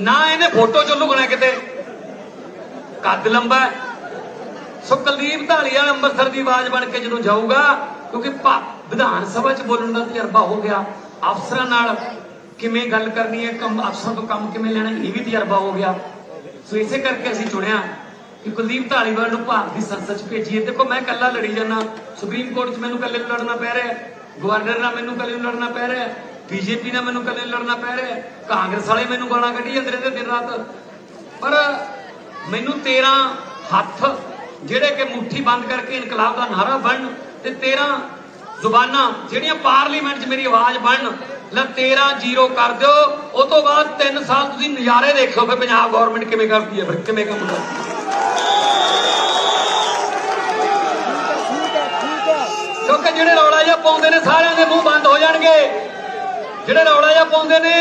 ਨਾ ਇਹਨੇ ਫੋਟੋ ਚ ਲੁਕਣਾ ਕਿਤੇ। ਕੱਦ ਲੰਬਾ ਸੋ ਕੁਲਦੀਪ ਢਾਲੀਵਾਲ ਅੰਮ੍ਰਿਤਸਰ ਦੀ ਆਵਾਜ਼ ਬਣ ਕੇ ਜਦੋਂ ਜਾਊਗਾ, ਕਿਉਂਕਿ ਵਿਧਾਨ ਸਭਾ 'ਚ ਬੋਲਣ ਦਾ ਤਜਰਬਾ ਹੋ ਗਿਆ। ਅਫਸਰਾਂ ਨਾਲ ਕਿਵੇਂ ਗੱਲ ਕਰਨੀ ਹੈ, ਕੰਮ ਅਫਸਰ ਤੋਂ ਕੰਮ ਕਿਵੇਂ ਲੈਣਾ, ਇਹ ਵੀ ਤਜਰਬਾ ਹੋ ਗਿਆ। ਸੋ ਇਸੇ ਕਰਕੇ ਅਸੀਂ ਚੁਣਿਆ ਕਿ ਕੁਲਦੀਪ ਢਾਲੀਵਾਲ ਨੂੰ ਭਾਰਤ ਦੀ ਸੰਸਦ 'ਚ ਭੇਜੀਏ। ਦੇਖੋ, ਮੈਂ ਇਕੱਲਾ ਲੜੀ ਜਾਂਦਾ। ਸੁਪਰੀਮ ਕੋਰਟ 'ਚ ਮੈਨੂੰ ਇਕੱਲੇ ਨੂੰ ਲੜਨਾ ਪੈ ਰਿਹਾ ਗਵਰਨਰ ਨਾਲ ਮੈਨੂੰ ਇਕੱਲੇ ਨੂੰ ਲੜਨਾ ਪੈ ਰਿਹਾ ਬੀਜੇਪੀ ਨਾਲ ਮੈਨੂੰ ਇਕੱਲੇ ਲੜਨਾ ਪੈ ਰਿਹਾ ਕਾਂਗਰਸ ਵਾਲੇ ਮੈਨੂੰ ਗਾਲਾਂ ਕੱਢੀ ਜਾਂਦੇ ਰਹਿੰਦੇ ਦਿਨ ਰਾਤ। ਪਰ ਮੈਨੂੰ 13 ਹੱਥ ਜਿਹੜੇ ਕਿ ਮੁੱਠੀ ਬੰਦ ਕਰਕੇ ਇਨਕਲਾਬ ਦਾ ਨਾਰਾ ਬਣਨ ਤੇ 13 ਜ਼ੁਬਾਨਾਂ ਜਿਹੜੀਆਂ ਪਾਰਲੀਮੈਂਟ 'ਚ ਮੇਰੀ ਆਵਾਜ਼ ਬਣਨ, ਲੈ 13 ਜ਼ੀਰੋ ਕਰ ਦਿਓ। ਉਹ ਤੋਂ ਬਾਅਦ 3 ਸਾਲ ਤੁਸੀਂ ਨਜ਼ਾਰੇ ਦੇਖਿਓ ਫਿਰ ਪੰਜਾਬ ਗਵਰਨਮੈਂਟ ਕਿਵੇਂ ਕਰਦੀ ਹੈ, ਫਿਰ ਕਿਵੇਂ ਕੰਮ ਕਰਦੀ ਹੈ ਕਿਉਂਕਿ ਜਿਹੜੇ ਰੌਲਾ ਜਿਹਾ ਪਾਉਂਦੇ ਨੇ, ਸਾਰਿਆਂ ਦੇ ਮੂੰਹ ਬੰਦ ਹੋ ਜਾਣਗੇ। ਜਿਹੜੇ ਰੌਲਾ ਜਿਹਾ ਪਾਉਂਦੇ ਨੇ,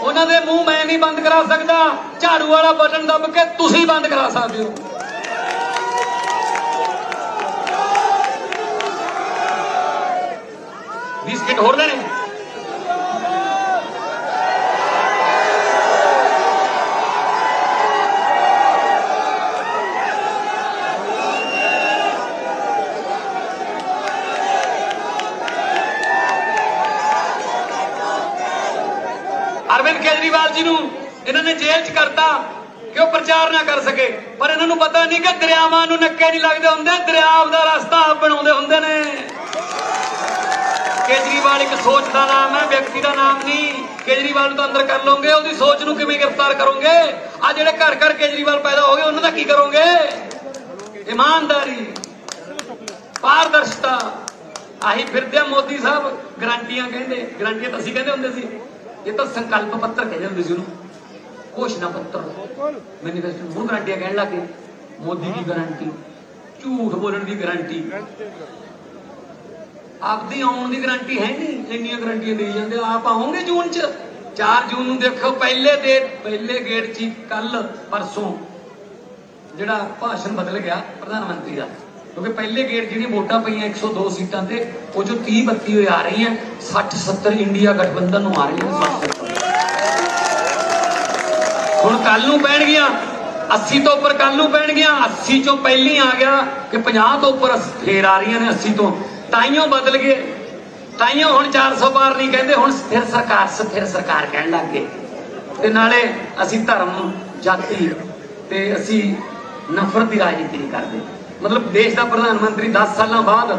ਉਹਨਾਂ ਦੇ ਮੂੰਹ ਮੈਂ ਨਹੀਂ ਬੰਦ ਕਰਾ ਸਕਦਾ। ਝਾੜੂ ਵਾਲਾ ਬਟਨ ਦੱਬ ਕੇ ਤੁਸੀਂ ਬੰਦ ਕਰਾ ਸਕਦੇ ਹੋ। ਬਿਸਕਿਟ ਹੋਰ ਲੈਣੇ ਅਰਵਿੰਦ ਕੇਜਰੀਵਾਲ ਜੀ ਨੂੰ ਇਹਨਾਂ ਨੇ ਜੇਲ੍ਹ 'ਚ ਕਰਤਾ ਕਿ ਉਹ ਪ੍ਰਚਾਰ ਨਾ ਕਰ ਸਕੇ। ਪਰ ਇਹਨਾਂ ਨੂੰ ਪਤਾ ਨਹੀਂ ਕਿ ਦਰਿਆਵਾਂ ਨੂੰ ਨੱਕੇ ਨਹੀਂ ਲੱਗਦੇ ਹੁੰਦੇ ਦਰਿਆਵ ਦਾ ਰਸਤਾ ਆਪ ਬਣਾਉਂਦੇ ਹੁੰਦੇ ਨੇ। ਕੇਜਰੀਵਾਲ ਇੱਕ ਸੋਚ ਦਾ ਨਾਮ ਹੈ, ਵਿਅਕਤੀ ਦਾ ਨਾਮ ਨਹੀਂ। ਕੇਜਰੀਵਾਲ ਨੂੰ ਤਾਂ ਅੰਦਰ ਕਰ ਲਓਗੇ, ਉਹਦੀ ਸੋਚ ਨੂੰ ਕਿਵੇਂ ਗ੍ਰਿਫਤਾਰ ਕਰੋਗੇ? ਆ ਜਿਹੜੇ ਘਰ ਘਰ ਕੇਜਰੀਵਾਲ ਪੈਦਾ ਹੋ ਗਏ, ਉਹਨਾਂ ਦਾ ਕੀ ਕਰੋਗੇ? ਇਮਾਨਦਾਰੀ, ਪਾਰਦਰਸ਼ਤਾ। ਆਹੀ ਫਿਰਦੇ ਆ ਮੋਦੀ ਸਾਹਿਬ, ਗਰੰਟੀਆਂ ਕਹਿੰਦੇ, ਗਰੰਟੀਆਂ ਤਾਂ ਅਸੀਂ ਕਹਿੰਦੇ ਹੁੰਦੇ ਸੀ। ਇਹ ਤਾਂ ਸੰਕਲਪ ਪੱਤਰ ਕਹਿੰਦੇ ਹੁੰਦੇ ਸੀ ਉਹਨੂੰ। ਘੋਸ਼ਣਾ ਪੱਤਰ। ਮੈਨੀਫੈਸਟੋ ਨੂੰ ਗਰੰਟੀਆਂ ਕਹਿਣ ਲੱਗੇ ਮੋਦੀ ਦੀ ਗਰੰਟੀ, ਝੂਠ ਬੋਲਣ ਦੀ ਗਰੰਟੀ। ਆਪਦੀ ਆਉਣ ਦੀ ਗਰੰਟੀ ਹੈ ਨਹੀਂ, ਇੰਨੀਆਂ ਗਰੰਟੀਆਂ ਦੇਈ ਜਾਂਦੇ ਆਪ ਆਉਂਗੇ ਜੂਨ ਚ। 4 ਜੂਨ ਨੂੰ ਦੇਖੋ, ਪਹਿਲੇ ਦੇ, ਪਹਿਲੇ ਗੇਟ 'ਚ ਕੱਲ ਪਰਸੋਂ ਜਿਹੜਾ ਭਾਸ਼ਣ ਬਦਲ ਗਿਆ ਪ੍ਰਧਾਨ ਮੰਤਰੀ ਦਾ। ਕਿਉਂਕਿ ਪਹਿਲੇ ਗੇਟ ਜਿਹੜੀਆਂ ਵੋਟਾਂ ਪਈਆਂ 102 ਸੀਟਾਂ ਤੇ, ਉਹ ਜੋ 30 32 ਹੋਏ ਆ ਰਹੀਆਂ 60 70 ਇੰਡੀਆ ਗਠਬੰਧਨ ਨੂੰ ਆ ਰਹੀਆਂ 60 70 ਹੁਣ ਕੱਲ ਨੂੰ ਪੈਣਗੀਆਂ 80 ਤੋਂ ਉੱਪਰ ਕੱਲ ਨੂੰ ਪੈਣਗੀਆਂ 80 ਚੋਂ ਪਹਿਲੀ ਆ ਗਿਆ ਕਿ 50 ਤੋਂ ਉੱਪਰ ਫੇਰ ਆ ਰਹੀਆਂ ਨੇ 80 ਤੋਂ। ਤਾਈਓ ਬਦਲ ਗਏ। ਤਾਈਓ ਹੁਣ 400 ਬਾਰ ਨਹੀਂ ਕਹਿੰਦੇ, ਹੁਣ ਫਿਰ ਸਰਕਾਰ ਫਿਰ ਸਰਕਾਰ ਕਹਿਣ ਲੱਗ ਗਏ। ਤੇ ਨਾਲੇ ਅਸੀਂ ਧਰਮ, ਜਾਤੀ ਤੇ ਅਸੀਂ ਨਫ਼ਰਤ ਦੀ ਰਾਜਨੀਤੀ ਨਹੀਂ ਕਰਦੇ। ਮਤਲਬ ਦੇਸ਼ ਦਾ ਪ੍ਰਧਾਨ ਮੰਤਰੀ 10 ਸਾਲਾਂ ਬਾਅਦ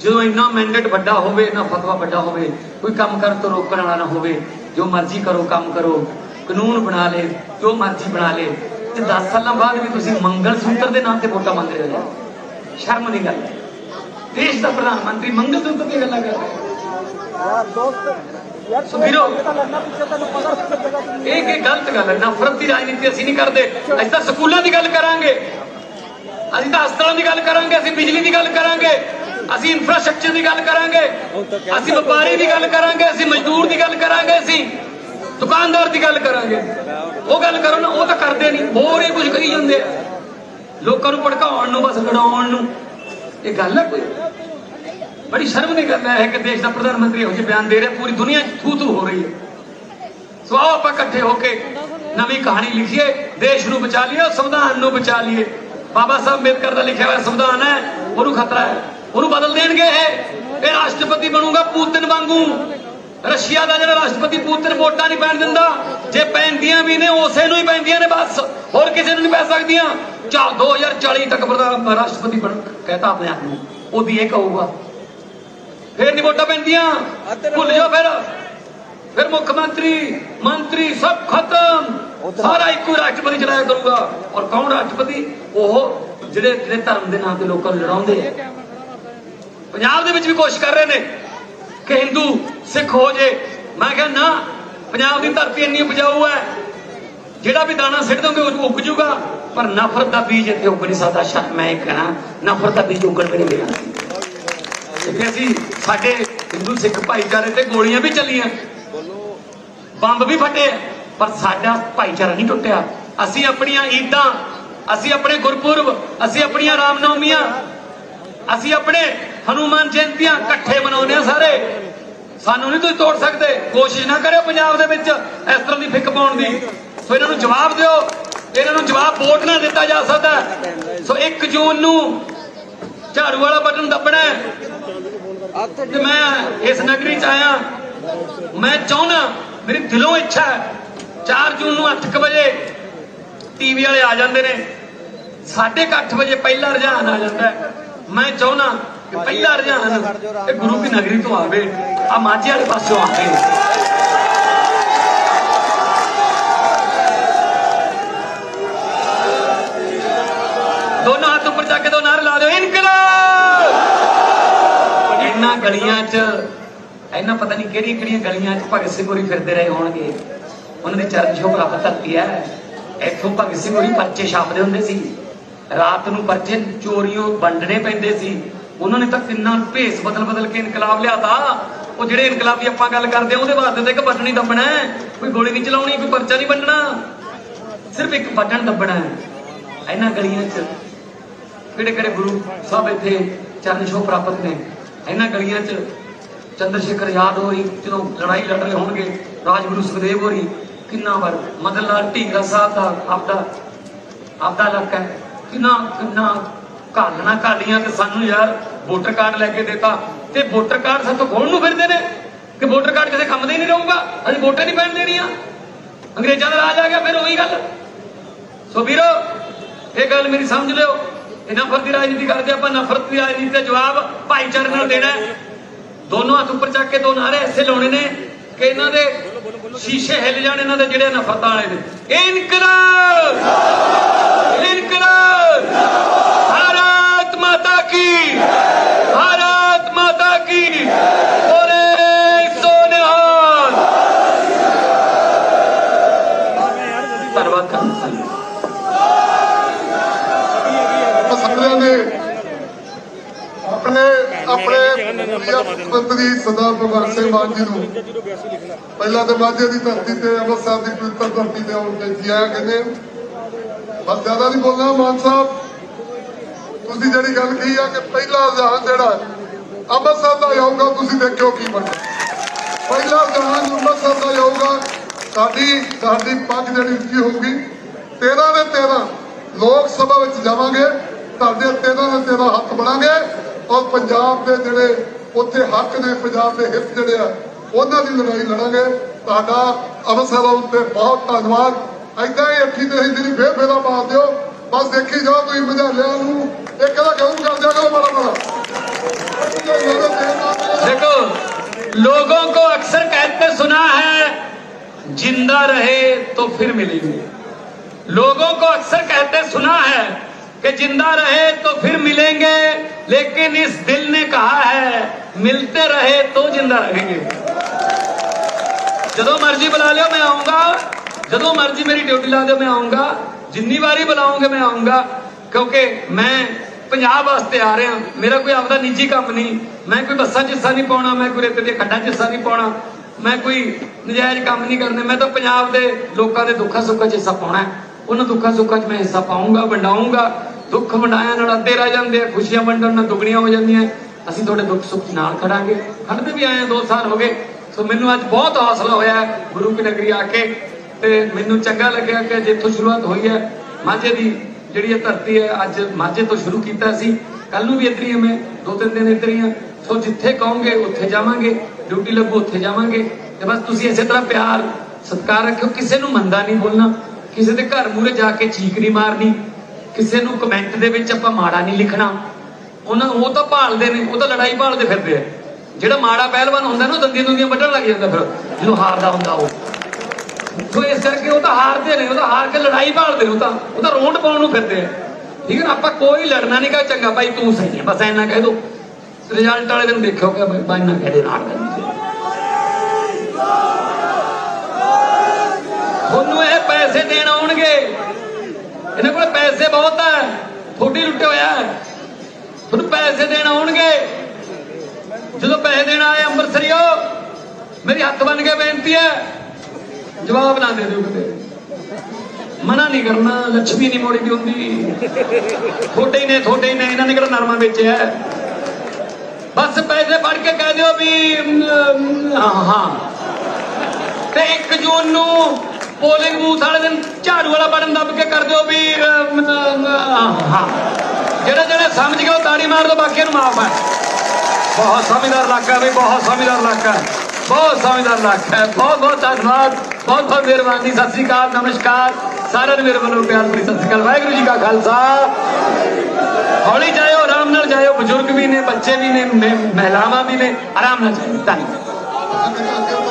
ਜਦੋਂ ਇੰਨਾ ਮੈਂਡੇਟ ਵੱਡਾ ਹੋਵੇ ਇੰਨਾ ਫਤਵਾ ਵੱਡਾ ਹੋਵੇ ਕੋਈ ਕੰਮ ਕਰਨ ਤੋਂ ਰੋਕਣ ਵਾਲਾ ਨਾ ਹੋਵੇ ਜੋ ਮਰਜ਼ੀ ਕਰੋ ਕੰਮ ਕਰੋ ਕਾਨੂੰਨ ਬਣਾ ਲੇ ਜੋ ਮਰਜ਼ੀ ਬਣਾ ਲੇ ਤੇ 10 ਸਾਲਾਂ ਬਾਅਦ ਵੀ ਤੁਸੀਂ ਮੰਗਲ ਸੂਤਰ ਦੇ ਨਾਮ ਤੇ ਵੋਟਾਂ ਮੰਗ ਰਹੇ ਹੋ। ਸ਼ਰਮ ਨਹੀਂ ਗੱਲ ਦੇਸ਼ ਦਾ ਪ੍ਰਧਾਨ ਮੰਤਰੀ ਮੰਗਲ ਸੂਤਰ ਦੀ ਗੱਲਾਂ ਕਰ ਰਿਹਾ ਯਾਰ ਦੋਸਤ ਯਾਰ ਸੁਖਬੀਰੋ। ਇਹ ਤਾਂ ਲੜਨਾ ਪਿੱਛੇ ਤੈਨੂੰ ਪਤਾ ਸੀ ਲੱਗੇਗਾ ਕਿ ਇਹ ਕੀ ਗਲਤ ਗੱਲ ਹੈ। ਨਫ਼ਰਤ ਦੀ ਰਾਜਨੀਤੀ ਅਸੀਂ ਨਹੀਂ ਕਰਦੇ। ਅਸੀਂ ਤਾਂ ਸਕੂਲਾਂ ਦੀ ਗੱਲ ਕਰਾਂਗੇ। ਅਸੀਂ ਤਾਂ ਹਸਪਤਾਲਾਂ ਦੀ ਗੱਲ ਕਰਾਂਗੇ ਅਸੀਂ ਬਿਜਲੀ ਦੀ ਗੱਲ ਕਰਾਂਗੇ ਅਸੀਂ ਇਨਫਰਾਸਟ੍ਰਕਚਰ ਦੀ ਗੱਲ ਕਰਾਂਗੇ ਅਸੀਂ ਵਪਾਰੀ ਦੀ ਗੱਲ ਕਰਾਂਗੇ ਅਸੀਂ ਮਜ਼ਦੂਰ ਦੀ ਗੱਲ ਕਰਾਂਗੇ ਅਸੀਂ ਦੁਕਾਨਦਾਰ ਦੀ ਗੱਲ ਕਰਾਂਗੇ। ਉਹ ਗੱਲ ਕਰੋ ਨਾ ਉਹ ਤਾਂ ਕਰਦੇ ਨਹੀਂ ਹੋਰ ਹੀ ਕੁਝ ਕਰੀ ਜਾਂਦੇ ਲੋਕਾਂ ਨੂੰ ਭੜਕਾਉਣ ਨੂੰ ਬਸ ਲੜਾਉਣ ਨੂੰ। ਇਹ ਗੱਲ ਹੈ ਕੋਈ? ਬੜੀ ਸ਼ਰਮ ਦੀ ਗੱਲ ਹੈ ਕਿ ਦੇਸ਼ ਦਾ ਪ੍ਰਧਾਨ ਮੰਤਰੀ ਇਹੋ ਜਿਹੇ ਬਿਆਨ ਦੇ ਰਿਹਾ ਪੂਰੀ ਦੁਨੀਆ 'ਚ ਥੂ ਥੂ ਹੋ ਰਹੀ ਹੈ। ਸੋ ਆਓ ਆਪਾਂ ਇਕੱਠੇ ਹੋ ਕੇ ਨਵੀਂ ਕਹਾਣੀ ਲਿਖੀਏ ਦੇਸ਼ ਨੂੰ ਬਚਾ ਲਈਏ ਸੰਵਿਧਾਨ ਨੂੰ ਬਚਾ ਲਈਏ। ਬਾਬਾ ਸਾਹਿਬ ਅੰਬੇਦਕਰ ਦਾ ਲਿਖਿਆ ਹੋਇਆ ਸੰਵਿਧਾਨ ਹੈ ਉਹਨੂੰ ਖਤਰਾ ਹੈ। ਉਹਨੂੰ ਬਦਲ ਦੇਣਗੇ ਇਹ। ਇਹ ਰਾਸ਼ਟਰਪਤੀ ਬਣੂਗਾ ਪੂਤਨ ਵਾਂਗੂ। ਰਸ਼ੀਆ ਦਾ ਜਿਹੜਾ ਰਾਸ਼ਟਰਪਤੀ ਪੂਤਨ ਵੋਟਾਂ ਨਹੀਂ ਪੈਣ ਦਿੰਦਾ ਜੇ ਪੈਂਦੀਆਂ ਵੀ ਨੇ ਉਸੇ ਨੂੰ ਹੀ ਪੈਂਦੀਆਂ ਨੇ ਬਸ। ਹੋਰ ਕਿਸੇ ਨੂੰ ਨਹੀਂ ਪੈ ਸਕਦੀਆਂ। ਚਾ 2040 ਤੱਕ ਰਾਸ਼ਟਰਪਤੀ ਬਣ ਕਹਤਾ ਆਪਣੇ ਆਪ ਨੂੰ। ਉਹਦੀ ਇਹ ਕਹੂਗਾ। ਫੇਰ ਨਹੀਂ ਵੋਟਾਂ ਪੈਂਦੀਆਂ। ਭੁੱਲ ਜਾਓ ਫਿਰ। ਫਿਰ ਮੁੱਖ ਮੰਤਰੀ ਮੰਤਰੀ ਸਭ ਖਤਮ। ਸਾਰਾ ਇੱਕੋ ਰਾਸ਼ਟਰਪਤੀ ਚਲਾਇਆ ਕਰੂਗਾ। ਔਰ ਕੌਣ ਰਾਸ਼ਟਰਪਤੀ? ਉਹ ਜਿਹੜੇ ਜਿਹੜੇ ਧਰਮ ਦੇ ਨਾਮ ਤੇ ਲੋਕਾਂ ਨੂੰ ਲੜਾਉਂਦੇ ਆ। ਪੰਜਾਬ ਦੇ ਵਿੱਚ ਵੀ ਕੋਸ਼ਿਸ਼ ਕਰ ਰਹੇ ਨੇ ਕਿ ਹਿੰਦੂ ਸਿੱਖ ਹੋ ਜੇ। ਮੈਂ ਕਿਹਾ ਨਾ ਪੰਜਾਬ ਦੀ ਧਰਤੀ ਇੰਨੀ ਉਪਜਾਊ ਹੈ ਜਿਹੜਾ ਵੀ ਦਾਣਾ ਸਿੱਟ ਦੋਗੇ ਉਹ ਉੱਗ ਜੂਗਾ। ਪਰ ਨਫ਼ਰਤ ਦਾ ਬੀਜ ਇੱਥੇ ਉੱਗ ਨਹੀਂ ਸਕਦਾ। ਸ਼ਾਇਦ ਮੈਂ ਇਹ ਕਹਣਾ ਨਫ਼ਰਤ ਦਾ ਬੀਜ ਉੱਗਣ ਵੀ ਨਹੀਂ ਦੇਣਾ। ਕਿ ਅਸੀਂ ਸਾਡੇ ਹਿੰਦੂ ਸਿੱਖ ਭਾਈਚਾਰੇ ਤੇ ਗੋਲੀਆਂ ਵੀ ਚੱਲੀਆਂ। ਬੰਬ ਵੀ ਫਟੇ ਆ, ਪਰ ਸਾਡਾ ਭਾਈਚਾਰਾ ਨਹੀਂ ਟੁੱਟਿਆ। ਅਸੀਂ ਆਪਣੀਆਂ ਈਦਾਂ, ਅਸੀਂ ਆਪਣੇ ਗੁਰਪੁਰਬ, ਅਸੀਂ ਆਪਣੀਆਂ ਰਾਮਨੌਮੀਆਂ, ਅਸੀਂ ਆਪਣੇ ਹਨੂਮਾਨ ਜਯੰਤੀਆਂ ਇਕੱਠੇ ਮਨਾਉਂਦੇ ਆ ਸਾਰੇ। ਸਾਨੂੰ ਨਹੀਂ ਤੁਸੀਂ ਤੋੜ ਸਕਦੇ। ਕੋਸ਼ਿਸ਼ ਨਾ ਕਰਿਓ ਪੰਜਾਬ ਦੇ ਵਿੱਚ ਇਸ ਤਰ੍ਹਾਂ ਦੀ ਫਿੱਕ ਪਾਉਣ ਦੀ। ਸੋ ਇਹਨਾਂ ਨੂੰ ਜਵਾਬ ਦਿਓ। ਇਹਨਾਂ ਨੂੰ ਜਵਾਬ ਵੋਟ ਨਾ ਦਿੱਤਾ ਜਾ ਸਕਦਾ। ਸੋ 1 ਜੂਨ ਨੂੰ ਝਾੜੂ ਵਾਲਾ ਬਟਨ ਦੱਬਣਾ ਤੇ ਮੈਂ ਇਸ ਨਗਰੀ ਚ ਆਇਆ। ਮੈਂ ਚਾਹੁੰਦਾ, ਮੇਰੀ ਦਿਲੋਂ ਇੱਛਾ ਹੈ 4 ਜੂਨ ਨੂੰ 8:00 ਵਜੇ ਟੀਵੀ ਵਾਲੇ ਆ ਜਾਂਦੇ ਨੇ। ਸਾਢੇ ਕੁ ਅੱਠ ਵਜੇ ਪਹਿਲਾ ਰੁਝਾਨ ਆ ਜਾਂਦਾ ਮੈਂ ਚਾਹੁੰਦਾ ਕਿ ਪਹਿਲਾ ਰੁਝਾਨ ਇਹ ਗੁਰੂ ਕੀ ਨਗਰੀ ਤੋਂ ਆਵੇ। ਆ ਮਾਝੇ ਵਾਲੇ ਪਾਸਿਓਂ ਆਵੇ ਦੋਨੋਂ ਹੱਥ ਉੱਪਰ ਚੱਕ ਕੇ ਦੋ ਨਾਰ ਲਾ ਦਿਓ। ਇਨਕਲਾਬ! ਇਹਨਾਂ ਗਲੀਆਂ 'ਚ ਇਹਨਾਂ ਪਤਾ ਨਹੀਂ ਕਿਹੜੀਆਂ ਕਿਹੜੀਆਂ ਗਲੀਆਂ 'ਚ ਭਗਤ ਸਿੰਘ ਹੋਰੀ ਫਿਰਦੇ ਰਹੇ ਹੋਣਗੇ। ਉਹਨਾਂ ਦੀ ਚਰਨ ਛੋਹ ਪ੍ਰਾਪਤ ਧਰਤੀ ਹੈ। ਇੱਥੋਂ ਭਗਤ ਸਿੰਘ ਹੋਰੀ ਪਰਚੇ ਛਾਪਦੇ ਹੁੰਦੇ ਸੀ। ਰਾਤ ਨੂੰ ਪਰਚੇ ਚੋਰੀਆਂ ਵੰਡਣੇ ਪੈਂਦੇ ਸੀ। ਉਹਨਾਂ ਨੇ ਤਾਂ ਕਿੰਨਾ ਭੇਸ ਬਦਲ ਬਦਲ ਕੇ ਇਨਕਲਾਬ ਲਿਆਤਾ। ਉਹ ਜਿਹੜੇ ਇਨਕਲਾਬੀ ਆਪਾਂ ਗੱਲ ਕਰਦੇ ਆ ਉਹਦੇ ਵਾਸਤੇ ਤਾਂ ਇੱਕ ਬਟਨ ਹੀ ਦੱਬਣਾ ਕੋਈ ਗੋਲੀ ਨਹੀਂ ਚਲਾਉਣੀ, ਕੋਈ ਪਰਚਾ ਨਹੀਂ ਵੰਡਣਾ। ਸਿਰਫ ਇੱਕ ਬਟਨ ਦੱਬਣਾ ਹੈ। ਇਹਨਾਂ ਗਲੀਆਂ 'ਚ ਕਿਹੜੇ ਕਿਹੜੇ ਗੁਰੂ ਸਾਹਿਬ ਇੱਥੇ ਚਰਨ ਛੋਹ ਪ੍ਰਾਪਤ ਨੇ? ਇਹਨਾਂ ਗਲੀਆਂ 'ਚ ਚੰਦਰ ਸ਼ੇਖਰ ਯਾਦ ਹੋਰੀ, ਜਦੋਂ ਲੜਾਈ ਲੜ ਰਹੇ ਹੋਣਗੇ, ਰਾਜਗੁਰੂ ਸੁਖਦੇਵ ਹੋਰੀ ਕਿੰਨਾ ਵਾਰ ਮਦਨ ਲਾਲ ਢੀਂਗਰਾ ਸਾਹਿਬ ਦਾ ਆਪਦਾ ਆਪਦਾ ਇਲਾਕਾ ਹੈ। ਕਿੰਨਾ ਕਿੰਨਾ ਘਾਲਣਾ ਘਾਲੀਆਂ ਤੇ ਸਾਨੂੰ ਯਾਰ ਵੋਟਰ ਕਾਰਡ ਲੈ ਕੇ ਦਿੱਤਾ। ਤੇ ਵੋਟਰ ਕਾਰਡ ਸਾਡੇ ਤੋਂ ਖੋਣ ਨੂੰ ਫਿਰਦੇ ਨੇ ਕਿ ਵੋਟਰ ਕਾਰਡ ਕਿਸੇ ਕੰਮ ਦਾ ਨਹੀਂ ਰਹੂਗਾ। ਅਸੀਂ ਵੋਟਾਂ ਨਹੀਂ ਪੈਣ ਦੇਣੀਆਂ। ਅੰਗਰੇਜ਼ਾਂ ਦਾ ਰਾਜ ਆ ਗਿਆ, ਫਿਰ ਉਹੀ ਗੱਲ। ਸੋ ਵੀਰੋ, ਇਹ ਗੱਲ ਮੇਰੀ ਸਮਝ ਲਿਓ। ਇਹ ਨਫ਼ਰਤ ਦੀ ਰਾਜਨੀਤੀ ਕਰਦੇ ਆਪਾਂ ਨਫ਼ਰਤ ਦੀ ਰਾਜਨੀਤੀ ਦਾ ਜਵਾਬ ਭਾਈਚਾਰੇ ਨਾਲ ਦੇਣਾ ਦੋਨੋਂ ਹੱਥ ਉੱਪਰ ਚੱਕ ਕੇ ਦੋ ਨਾਰੇ ਐਸੇ ਲਾਉਣੇ ਨੇ ਕਿ ਇਹਨਾਂ ਦੇ ਸ਼ੀਸ਼ੇ ਹਿੱਲ ਜਾਣ ਇਹਨਾਂ ਦੇ ਜਿਹੜੇ ਨਫ਼ਰਤਾਂ ਵਾਲੇ ਨੇ। ਇਨਕਲਾਬ! ਇਨਕਲਾਬ! ਭਾਰਤ ਮਾਤਾ ਕੀ! ਭਾਰਤ ਮਾਤਾ ਕੀ ਬੋਲੇ ਸੋਨਿਹਾਲ ਧੰਨਵਾਦ ਕਰਨਾ ਸਾਰਿਆਂ ਨੇ ਆਪਣੇ ਆਪਣੇ ਮੰਤਰੀ ਸਰਦਾਰ ਭਗਵੰਤ ਸਿੰਘ ਮਾਨ ਜੀ ਨੂੰ ਪਹਿਲਾਂ ਤੇ ਮਾਝੇ ਦੀ ਧਰਤੀ ਤੇ ਅੰਮ੍ਰਿਤਸਰ ਦੀ ਪਵਿੱਤਰ ਧਰਤੀ ਤੇ ਆਉਣ ਤੇ ਜੀ ਕਹਿੰਦੇ ਬਸ ਜ਼ਿਆਦਾ ਨਹੀਂ ਬੋਲਣਾ, ਮਾਨ ਸਾਹਿਬ, ਤੁਸੀਂ ਜਿਹੜੀ ਗੱਲ ਕਹੀ ਆ ਕਿ ਪਹਿਲਾ ਰੁਝਾਨ ਜਿਹੜਾ ਅੰਮ੍ਰਿਤਸਰ ਦਾ ਆਊਗਾ, ਤੁਸੀਂ ਦੇਖਿਓ ਕੀ ਬਣਦਾ। ਪਹਿਲਾ ਰੁਝਾਨ ਅੰਮ੍ਰਿਤਸਰ ਦਾ ਆਊਗਾ, ਸਾਡੀ ਸਾਡੀ ਪੱਗ ਜਿਹੜੀ ਉੱਚੀ ਹੋਊਗੀ 13 ਦੇ 13 ਲੋਕ ਸਭਾ ਵਿੱਚ ਜਾਵਾਂਗੇ, ਤੁਹਾਡੇ 13 ਦੇ 13 ਹੱਥ ਬਣਾਂਗੇ ਔਰ ਪੰਜਾਬ ਦੇ ਜਿਹੜੇ ਉੱਥੇ ਹੱਕ ਨੇ ਪੰਜਾਬ ਦੇ ਹਿੱਤ ਜਿਹੜੇ ਆ ਉਹਨਾਂ ਦੀ ਲੜਾਈ ਲੜਾਂਗੇ ਤੁਹਾਡਾ ਅੰਮ੍ਰਿਤਸਰ ਆਉਣ ਤੇ ਬਹੁਤ ਧੰਨਵਾਦ ਐਦਾਂ ਹੀ ਅੱਖੀ ਤੇ ਹਿੰਦੀ ਨਹੀਂ ਫੇਰ ਫੇਰਾ ਮਾਰ ਦਿਓ ਬਸ ਦੇਖੀ ਜਾਓ ਤੁਸੀਂ ਮਝਾਲਿਆਂ ਨੂੰ ਇੱਕ ਦਾ ਗਊ ਕਰ ਦਿਆ ਕਰੋ ਮਾੜਾ ਮਾੜਾ देखो लोगों को अक्सर कहते सुना है जिंदा रहे तो फिर मिलेंगे लोगों को अक्सर कहते सुना है कि जिंदा रहे तो फिर मिलेंगे लेकिन इस दिल ने कहा है मिलते रहे तो जिंदा रहेंगे ਜਦੋਂ ਮਰਜ਼ੀ ਬੁਲਾ ਲਿਓ ਮੈਂ ਆਉਂਗਾ ਜਦੋਂ ਮਰਜ਼ੀ ਮੇਰੀ ਡਿਊਟੀ ਲਾ ਦਿਓ ਮੈਂ ਆਉਂਗਾ ਜਿੰਨੀ ਵਾਰੀ ਬੁਲਾਓਗੇ ਮੈਂ ਆਉਂਗਾ ਕਿਉਂਕਿ ਮੈਂ ਪੰਜਾਬ ਵਾਸਤੇ ਆ ਰਿਹਾ ਮੇਰਾ ਕੋਈ ਆਪਦਾ ਨਿੱਜੀ ਕੰਮ ਨਹੀਂ ਮੈਂ ਕੋਈ ਬੱਸਾਂ 'ਚ ਹਿੱਸਾ ਨਹੀਂ ਪਾਉਣਾ ਮੈਂ ਕੋਈ ਰੇਤੇ ਦੇ ਖੱਡਾਂ 'ਚ ਹਿੱਸਾ ਨਹੀਂ ਪਾਉਣਾ ਮੈਂ ਕੋਈ ਨਜਾਇਜ਼ ਕੰਮ ਨਹੀਂ ਕਰਨੇ ਮੈਂ ਤਾਂ ਪੰਜਾਬ ਦੇ ਲੋਕਾਂ ਦੇ ਦੁੱਖਾਂ ਸੁੱਖਾਂ 'ਚ ਹਿੱਸਾ ਪਾਉਣਾ ਹੈ ਉਹਨਾਂ ਦੁੱਖਾਂ ਸੁੱਖਾਂ 'ਚ ਮੈਂ ਹਿੱਸਾ ਪਾਉਂਗਾ ਵੰਡਾਉਂਗਾ ਦੁੱਖ ਵੰਡਾਇਆ ਨਾਲ ਅੱਧੇ ਰਹਿ ਜਾਂਦੇ ਆ, ਖੁਸ਼ੀਆਂ ਵੰਡਣ ਨਾਲ ਦੁੱਗਣੀਆਂ ਹੋ ਜਾਂਦੀਆਂ ਅਸੀਂ ਤੁਹਾਡੇ ਦੁੱਖ ਸੁੱਖ ਨਾਲ ਖੜਾਂਗੇ। ਖੜਦੇ ਵੀ ਆਏ ਆ 2 ਸਾਲ ਹੋ ਗਏ। ਸੋ ਮੈਨੂੰ ਅੱਜ ਬਹੁਤ ਹੌਸਲਾ ਹੋਇਆ ਗੁਰੂ ਕੀ ਨਗਰੀ ਆ ਕੇ। ਤੇ ਮੈਨੂੰ ਚੰਗਾ ਲੱਗਿਆ ਕਿ ਜਿੱਥੋਂ ਸ਼ੁਰੂਆਤ ਹੋਈ ਹੈ ਮਾਝੇ ਦੀ ਜਿਹੜੀ ਇਹ ਧਰਤੀ ਹੈ ਅੱਜ ਮਾਝੇ ਤੋਂ ਸ਼ੁਰੂ ਕੀਤਾ ਸੀ। ਕੱਲ ਨੂੰ ਵੀ ਇੱਧਰ ਹੀ ਹਾਂ ਮੈਂ, ਦੋ ਤਿੰਨ ਦਿਨ ਇੱਧਰ ਹੀ ਹਾਂ ਸੋ ਜਿੱਥੇ ਕਹੋਗੇ, ਉੱਥੇ ਜਾਵਾਂਗੇ। ਡਿਊਟੀ ਲੱਗੂ, ਉੱਥੇ ਜਾਵਾਂਗੇ। ਤੇ ਬਸ ਤੁਸੀਂ ਇਸੇ ਤਰ੍ਹਾਂ ਪਿਆਰ, ਸਤਿਕਾਰ ਰੱਖਿਓ। ਕਿਸੇ ਨੂੰ ਮੰਦਾ ਨਹੀਂ ਬੋਲਣਾ। ਕਿਸੇ ਦੇ ਘਰ ਮੂਹਰੇ ਜਾ ਕੇ ਚੀਕ ਨਹੀਂ ਮਾਰਨੀ। ਕਿਸੇ ਨੂੰ ਕਮੈਂਟ ਦੇ ਵਿੱਚ ਆਪਾਂ ਮਾੜਾ ਨਹੀਂ ਲਿਖਣਾ। ਉਹਨਾਂ, ਉਹ ਤਾਂ ਭਾਲਦੇ ਨੇ, ਉਹ ਤਾਂ ਲੜਾਈ ਭਾਲਦੇ ਫਿਰਦੇ ਆ। ਜਿਹੜਾ ਮਾੜਾ ਪਹਿਲਵਾਨ ਹੁੰਦਾ ਨਾ ਦੰਦੀਆਂ ਦੁੰਦੀਆਂ ਵੱਢਣ ਲੱਗ ਜਾਂਦਾ ਫਿਰ ਜਦੋਂ ਹਾਰਦਾ ਹੁੰਦਾ ਉਹ। ਸੋ ਇਸ ਕਰਕੇ ਉਹ ਤਾਂ ਹਾਰਦੇ ਨੇ, ਉਹ ਤਾਂ ਹਾਰ ਕੇ ਲੜਾਈ ਭਾਲਦੇ ਨੇ, ਉਹ ਤਾਂ ਉਹ ਤਾਂ ਰੋਂਡ ਪਾਉਣ ਨੂੰ ਫਿਰਦੇ ਆ। ਠੀਕ ਹੈ ਨਾ, ਆਪਾਂ ਕੋਈ ਲੜਨਾ ਨਹੀਂ ਕਾ ਚੰਗਾ ਭਾਈ ਤੂੰ ਸਹੀ ਹੈ, ਬਸ ਇੰਨਾ ਕਹਿ ਦੋ। ਰਿਜ਼ਲਟ ਵਾਲੇ ਦਿਨ ਦੇਖਿਓ ਕਿ ਭਾਈ ਨਾ ਕਹਦੇ ਨਾਲ। ਤੁਹਾਨੂੰ ਇਹ ਪੈਸੇ ਦੇਣ ਆਉਣਗੇ। ਇਹਨਾਂ ਕੋਲ ਪੈਸੇ ਬਹੁਤ ਹੈ ਥੋੜੀ ਲੁੱਟੇ ਹੋਇਆ ਤੁਹਾਨੂੰ ਪੈਸੇ ਦੇਣ ਆਉਣਗੇ। ਜਦੋਂ ਪੈਸੇ ਦੇਣ ਆਏ ਅੰਮ੍ਰਿਤਸਰੀਓ, ਮੇਰੀ ਹੱਥ ਬਨ ਕੇ ਬੇਨਤੀ ਹੈ, ਜਵਾਬ ਨਾ ਦੇ ਦਿਓ ਕਿਤੇ। ਮਨਾ ਨਹੀਂ ਕਰਨਾ ਲక్ష్ਮੀ ਨਹੀਂ ਮੋੜੀ ਦੀ ਹੁੰਦੀ। ਥੋੜੇ ਹੀ ਨੇ ਥੋੜੇ ਨੇ, ਇਹਨਾਂ ਨੇ ਕਿਹੜਾ ਨਰਮਾ ਵੇਚਿਆ ਬਸ ਪੈਸੇ ਫੜ ਕੇ ਕਹਿ ਦਿਓ ਵੀ ਹਾਂ ਹਾਂ। ਤੇ 1 ਜੂਨ ਨੂੰ ਪੋਲਿੰਗ ਬੂਥ ਵਾਲੇ ਦਿਨ ਝਾੜੂ ਵਾਲਾ ਬਟਨ ਦੱਬ ਕੇ ਕਰ ਦਿਓ ਵੀ ਹਾਂ। ਜਿਹੜੇ ਜਿਹੜੇ ਸਮਝ ਗਏ ਉਹ ਤਾੜੀ ਮਾਰ ਦਿਓ, ਬਾਕੀਆਂ ਨੂੰ ਮਾਫ ਹੈ। ਬਹੁਤ ਸਮਝਦਾਰ ਇਲਾਕਾ ਹੈ ਬਹੁਤ ਸਮਝਦਾਰ ਇਲਾਕਾ ਬਹੁਤ ਸਮਝਦਾਰ ਇਲਾਕਾ ਹੈ। ਬਹੁਤ ਬਹੁਤ ਧੰਨਵਾਦ। ਬਹੁਤ ਬਹੁਤ ਮਿਹਰਬਾਨੀ। ਸਤਿ ਸ੍ਰੀ ਅਕਾਲ, ਨਮਸਕਾਰ। ਸਾਰਿਆਂ ਨੂੰ ਮੇਰੇ ਵੱਲੋਂ ਪਿਆਰ ਭਰੀ ਸਤਿ ਸ੍ਰੀ ਅਕਾਲ। ਵਾਹਿਗੁਰੂ ਜੀ ਕਾ ਖਾਲਸਾ। ਹੌਲੀ ਜਾਇਓ, ਆਰਾਮ ਨਾਲ ਜਾਇਓ। ਬਜ਼ੁਰਗ ਵੀ ਨੇ, ਬੱਚੇ ਵੀ ਨੇ ਮਹਿਲਾਵਾਂ ਵੀ ਨੇ। ਆਰਾਮ ਨਾਲ ਜਾਇਓ। ਧੰਨਵਾਦ।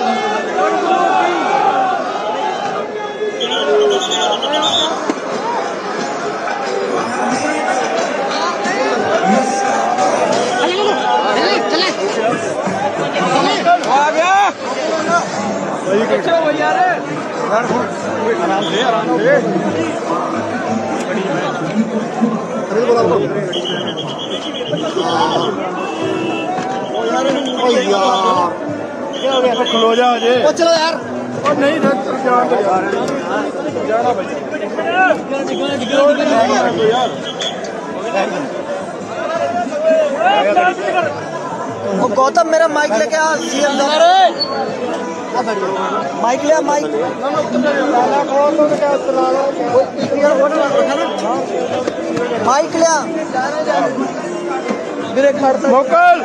खलो जा चलो यार। नहीं गौतम मेरा माइक लेके आ सीएम माइक ले आ माइक माइक ले आ मेरे घर तक मोकल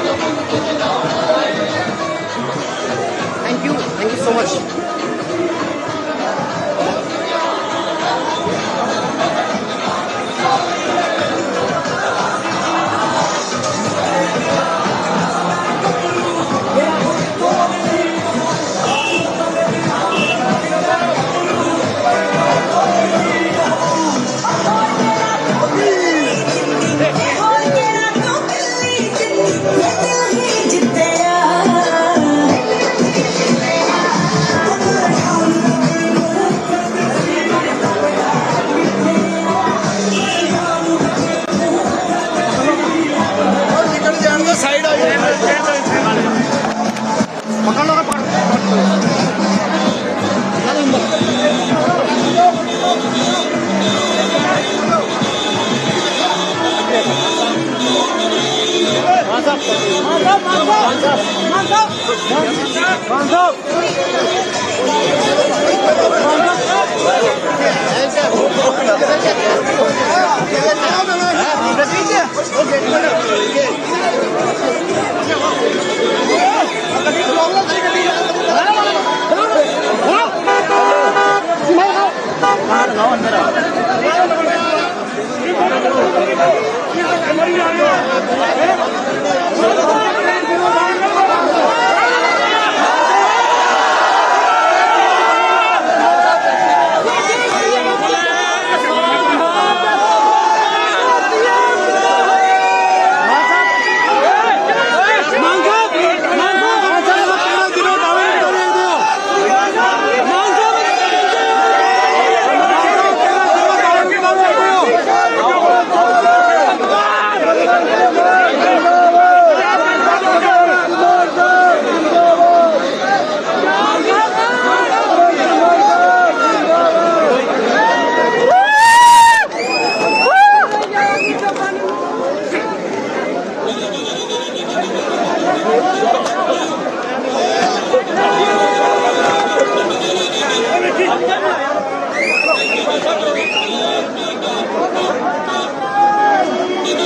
thank you Thank you so much. Hands up!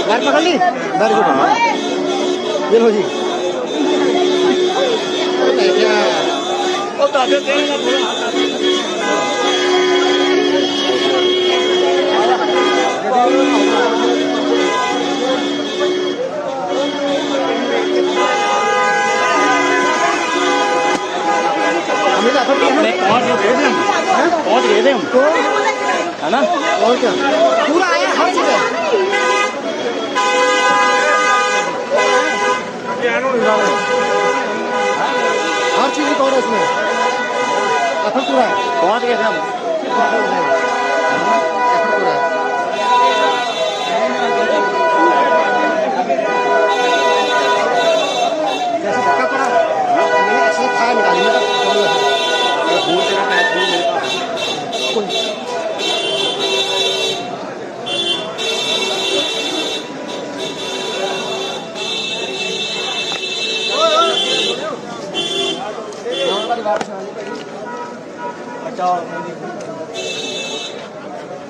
घर पकड़ ली वेरी गुड ये लो जी पहुंच गए थे हम है ना और क्या पूरा आया हर चीज चीज रिकॉर्ड है इसमें एफर्ट पूरा है पहुंच गए थे हम एफर्ट पूरा है जैसे धक्का पड़ा मैंने एक्शन खाया निकाली मतलब फूल तेरा पैर फूल मेरे पास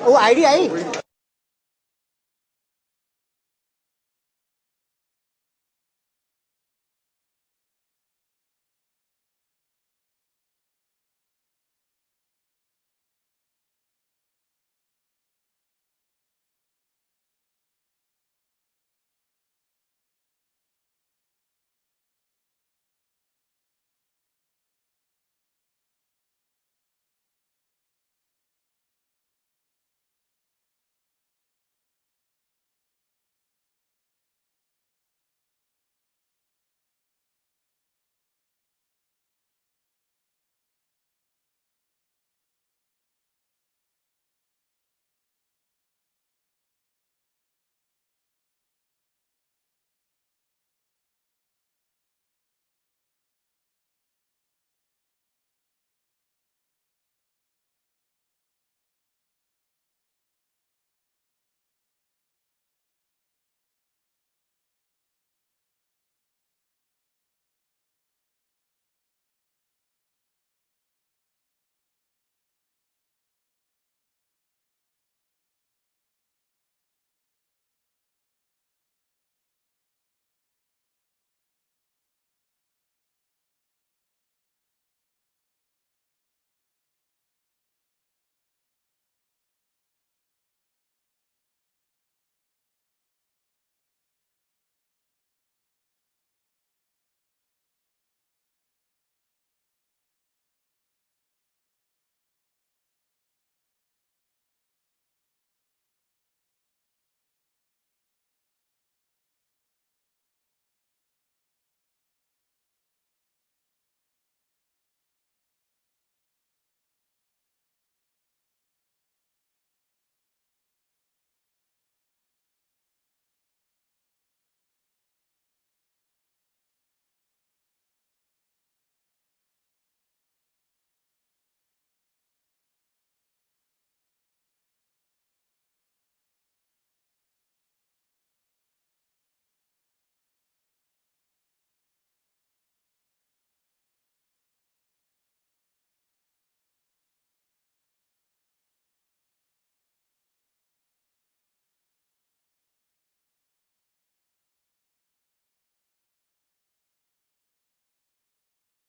ਉਹ ਆਈਡੀ ਆਈ?